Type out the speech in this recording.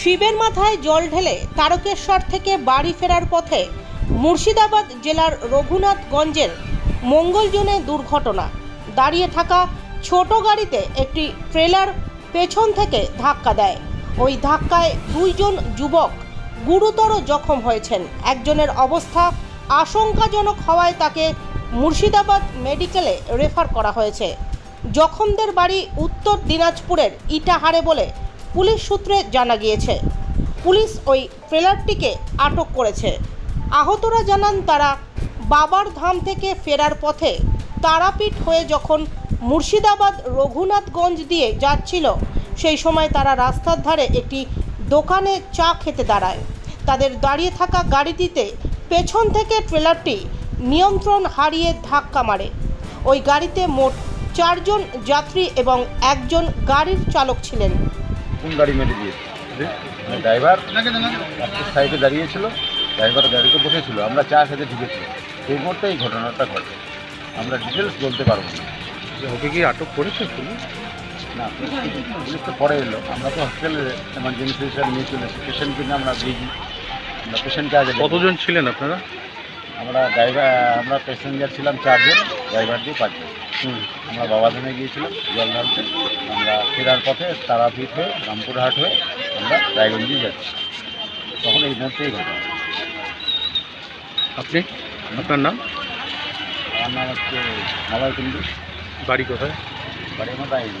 শিবের মাথায় জল ঢেলে তারকেশ্বর থেকে বাড়ি ফেরার পথে মুর্শিদাবাদ জেলার রঘুনাথগঞ্জের মঙ্গলজনে দুর্ঘটনা। দাঁড়িয়ে থাকা ছোট গাড়িতে একটি ট্রেলার পেছন থেকে ধাক্কা দেয়। ওই ধাক্কায় দুইজন যুবক গুরুতর জখম হয়েছেন। একজনের অবস্থা আশঙ্কাজনক হওয়ায় তাকে মুর্শিদাবাদ মেডিকেলে রেফার করা হয়েছে। জখমদের বাড়ি উত্তর দিনাজপুরের ইটাহারে বলে পুলিশ সূত্রে জানা গিয়েছে, পুলিশ ওই ট্রেলারটিকে আটক করেছে। আহতরা জানান তারা বাবার ধাম থেকে ফেরার পথে তারাপীঠ হয়ে যখন মুর্শিদাবাদ রঘুনাথগঞ্জ দিয়ে যাচ্ছিল, সেই সময় তারা রাস্তার ধারে একটি দোকানে চা খেতে দাঁড়ায়। তাদের দাঁড়িয়ে থাকা গাড়িটিতে পেছন থেকে ট্রেলারটি নিয়ন্ত্রণ হারিয়ে ধাক্কা মারে। ওই গাড়িতে মোট চারজন যাত্রী এবং একজন গাড়ির চালক ছিলেন। কোন গাড়ি মেরে দিয়েছে। মানে ড্রাইভার একটা সাইডে দাঁড়িয়েছিল ড্রাইভার গাড়িতে বসেছিল আমরা চা খেতে ঢুকেছি। সেই মুহূর্তে এই ঘটনাটা ঘটে। আমরা ডিটেলস বলতে পারব না। ওকে কি আটক করেছে পুলিশ? না পুলিশ তো পরে এলো। আমরা তো হসপিটালে এমার্জেন্সি হিসাবে নিয়ে চলে এসেছি। পেশেন্টকে নিয়ে আমরা বিজি আমরা পেশেন্টকে আগে। কতজন ছিলেন আপনারা? আমরা ড্রাইভার আমরা প্যাসেঞ্জার ছিলাম চারজন ড্রাইভার দিয়ে পাঁচজন। আমরা বাবাধামে গিয়েছিলাম জল ঢালতে। আমরা ফেরার পথে তারাপীঠ হয়ে রামপুরহাট হয়ে আমরা রায়গঞ্জে যাচ্ছি। তখন এই মুহূর্তেই ঘটনা। আপনি? আপনার নাম? আমার নাম হচ্ছে মালয় কুন্ডু বাড়ি কোথায়? বাড়ি আমার আইনি